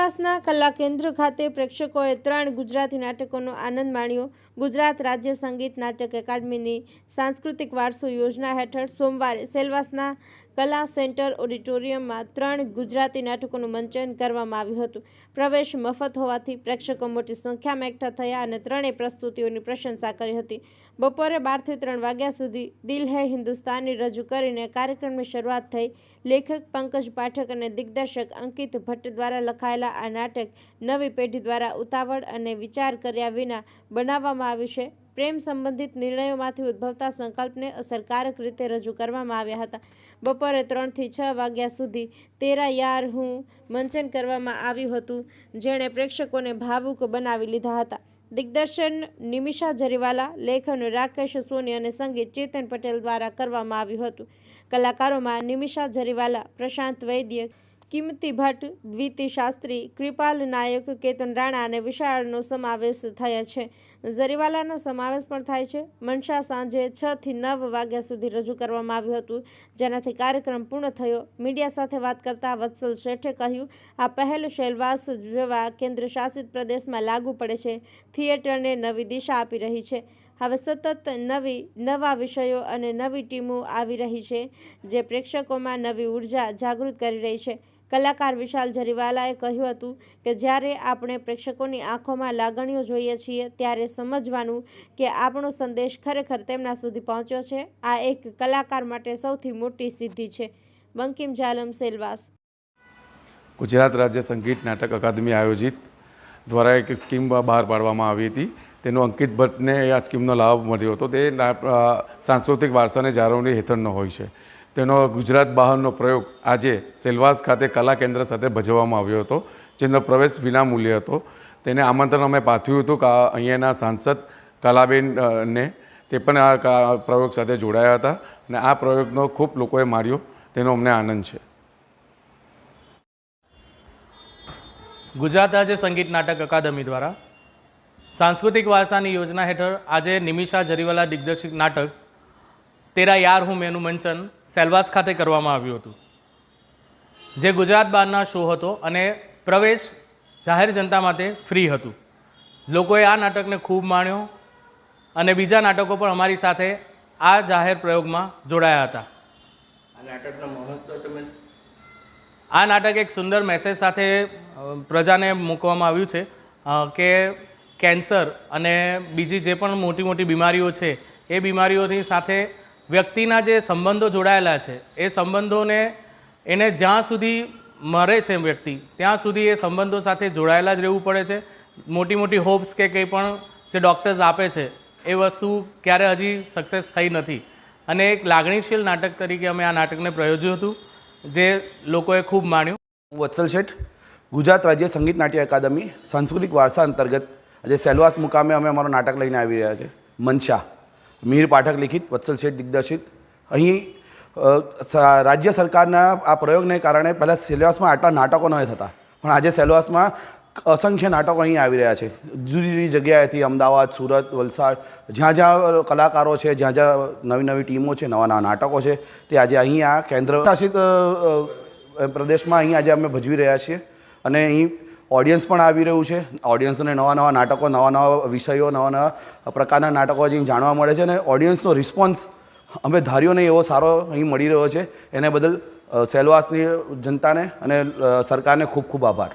સેલવાસના કલા કેન્દ્ર ખાતે પ્રેક્ષકોએ ત્રણ ગુજરાતી નાટકોનો આનંદ માણ્યો. ગુજરાત રાજ્ય સંગીત નાટક એકાડમીની સાંસ્કૃતિક વારસો યોજના હેઠળ સોમવારે સેલવાસના કલા સેન્ટર ઓડિટોરિયમમાં ત્રણ ગુજરાતી નાટકોનું મંચન કરવામાં આવ્યું હતું. પ્રવેશ મફત હોવાથી પ્રેક્ષકો મોટી સંખ્યામાં એકઠા થયા અને ત્રણેય પ્રસ્તુતિઓની પ્રશંસા કરી હતી. બપોરે બારથી ત્રણ વાગ્યા સુધી દિલ હે હિન્દુસ્તાની રજૂ કરીને કાર્યક્રમની શરૂઆત થઈ. લેખક પંકજ પાઠક અને દિગ્દર્શક અંકિત ભટ્ટ દ્વારા લખાયેલા આ નાટક નવી પેઢી દ્વારા ઉતાવળ અને વિચાર કર્યા વિના બનાવવામાં આવ્યું છે. પ્રેમ સંબંધિત નિર્ણયોમાંથી ઉદ્ભવતા સંકલ્પને અસરકારક રીતે રજૂ કરવામાં આવ્યા હતા. બપોરે ત્રણથી છ વાગ્યા સુધી તેરા યાર હું મંચન કરવામાં આવ્યું હતું, જેણે પ્રેક્ષકોને ભાવુક બનાવી લીધા હતા. દિગ્દર્શન નિમિષા જરીવાલા, લેખન રાકેશ સોની અને સંગીત ચેતન પટેલ દ્વારા કરવામાં આવ્યું હતું. કલાકારોમાં નિમિષા જરીવાલા, પ્રશાંત વૈદ્ય કિમતી ભટ્ટ, દ્વિતી શાસ્ત્રી, કૃપાલ નાયક, કેતન રાણા અને વિશાળનો સમાવેશ થયો છે. જરીવાલાનો સમાવેશ પણ થાય છે. મનસા સાંજે છ થી નવ વાગ્યા સુધી રજૂ કરવામાં આવ્યું હતું. જેનાથી કાર્યક્રમ પૂર્ણ થયો. મીડિયા સાથે વાત કરતા વત્સલ શેઠે કહ્યું, આ પહેલ શેલવાસ જેવા કેન્દ્ર શાસિત પ્રદેશમાં લાગુ પડે છે. થિયેટરને નવી દિશા આપી રહી છે. હવે સતત નવી, નવા વિષયો અને નવી ટીમો આવી રહી છે, જે પ્રેક્ષકોમાં નવી ઊર્જા જાગૃત કરી રહી છે. કલાકાર વિશાલ જરીવાલાએ કહ્યું હતું કે જ્યારે આપણે પ્રેક્ષકોની આંખોમાં લાગણીઓ જોઈએ છીએ, ત્યારે સમજવાનું કે આપણો સંદેશ ખરેખર તેમના સુધી પહોંચ્યો છે. આ એક કલાકાર માટે સૌથી મોટી સિદ્ધિ છે. બંકિમ જાલમ સેલવાસ. ગુજરાત રાજ્ય સંગીત નાટક અકાદમી આયોજિત દ્વારા એક સ્કીમ બહાર પાડવામાં આવી હતી. તેનો અંકિત ભટ્ટને આ સ્કીમનો લાભ મળ્યો હતો. તે સાંસ્કૃતિક વારસાને જાળવણી હેઠળનો હોય છે. તેનો ગુજરાત બહારનો પ્રયોગ આજે સેલવાસ ખાતે કલા કેન્દ્ર સાથે ભજવવામાં આવ્યો હતો, જેનો પ્રવેશ વિનામૂલ્ય હતો. તેને આમંત્રણ અમે પાઠવ્યું હતું કે અહીંયાના સાંસદ કલાબેન ને તે પણ આ પ્રયોગ સાથે જોડાયા હતા અને આ પ્રયોગનો ખૂબ લોકોએ માર્યો. તેનો અમને આનંદ છે. ગુજરાત રાજ્ય સંગીત નાટક અકાદમી દ્વારા સાંસ્કૃતિક વારસાની યોજના હેઠળ આજે નિમિષા જરીવાલા દિગ્દર્શિત નાટક તેરા યાર હું મેનું મંચન સેલવાસ ખાતે કરવામાં આવ્યું હતું. જે ગુજરાત બહારના શો હતો અને પ્રવેશ જાહેર જનતા માટે ફ્રી હતું. લોકોએ આ નાટકને ખૂબ માણ્યો અને બીજા નાટકો પણ અમારી સાથે આ જાહેર પ્રયોગમાં જોડાયા હતા. આ નાટક એક સુંદર મેસેજ સાથે પ્રજાને મૂકવામાં આવ્યું છે કે કેન્સર અને બીજી જે પણ મોટી મોટી બીમારીઓ છે એ બીમારીઓની સાથે વ્યક્તિના જે સંબંધો જોડાયેલા છે, એ સંબંધોને એને જ્યાં સુધી મરે છે વ્યક્તિ, ત્યાં સુધી એ સંબંધો સાથે જોડાયેલા જ રહેવું પડે છે. મોટી મોટી હોપ્સ કે કંઈ પણ જે ડૉક્ટર્સ આપે છે, એ વસ્તુ ક્યારે હજી સક્સેસ થઈ નથી. અને એક લાગણીશીલ નાટક તરીકે અમે આ નાટકને પ્રયોજ્યું હતું, જે લોકોએ ખૂબ માણ્યું હું વત્સલ શેઠ, ગુજરાત રાજ્ય સંગીત નાટ્ય અકાદમી સાંસ્કૃતિક વારસા અંતર્ગત આજે સેલવાસ મુકામે અમે અમારું નાટક લઈને આવી રહ્યા છે મનશા મીર પાઠક લિખિત, વત્સલ શેઠ દિગ્દર્શિત. અહીં રાજ્ય સરકારના આ પ્રયોગને કારણે પહેલાં સિલેબસમાં આટલા નાટકો ન થતા, પણ આજે સેલવાસમાં અસંખ્ય નાટકો અહીં આવી રહ્યા છે. જુદી જુદી જગ્યાએથી અમદાવાદ, સુરત, વલસાડ, જ્યાં જ્યાં કલાકારો છે, જ્યાં જ્યાં નવી નવી ટીમો છે, નવા નવા નાટકો છે, તે આજે અહીં આ કેન્દ્ર શાસિત પ્રદેશમાં અહીં આજે અમે ભજવી રહ્યા છીએ. અને અહીં ઓડિયન્સ પણ આવી રહ્યું છે. ઓડિયન્સને નવા નવા નાટકો, નવા નવા વિષયો, નવા નવા પ્રકારના નાટકો હજી જાણવા મળે છે અને ઓડિયન્સનો રિસ્પોન્સ અમે ધાર્યો નહીં, એવો સારો અહીં મળી રહ્યો છે. એને બદલ સેલવાસની જનતાને અને સરકારને ખૂબ ખૂબ આભાર.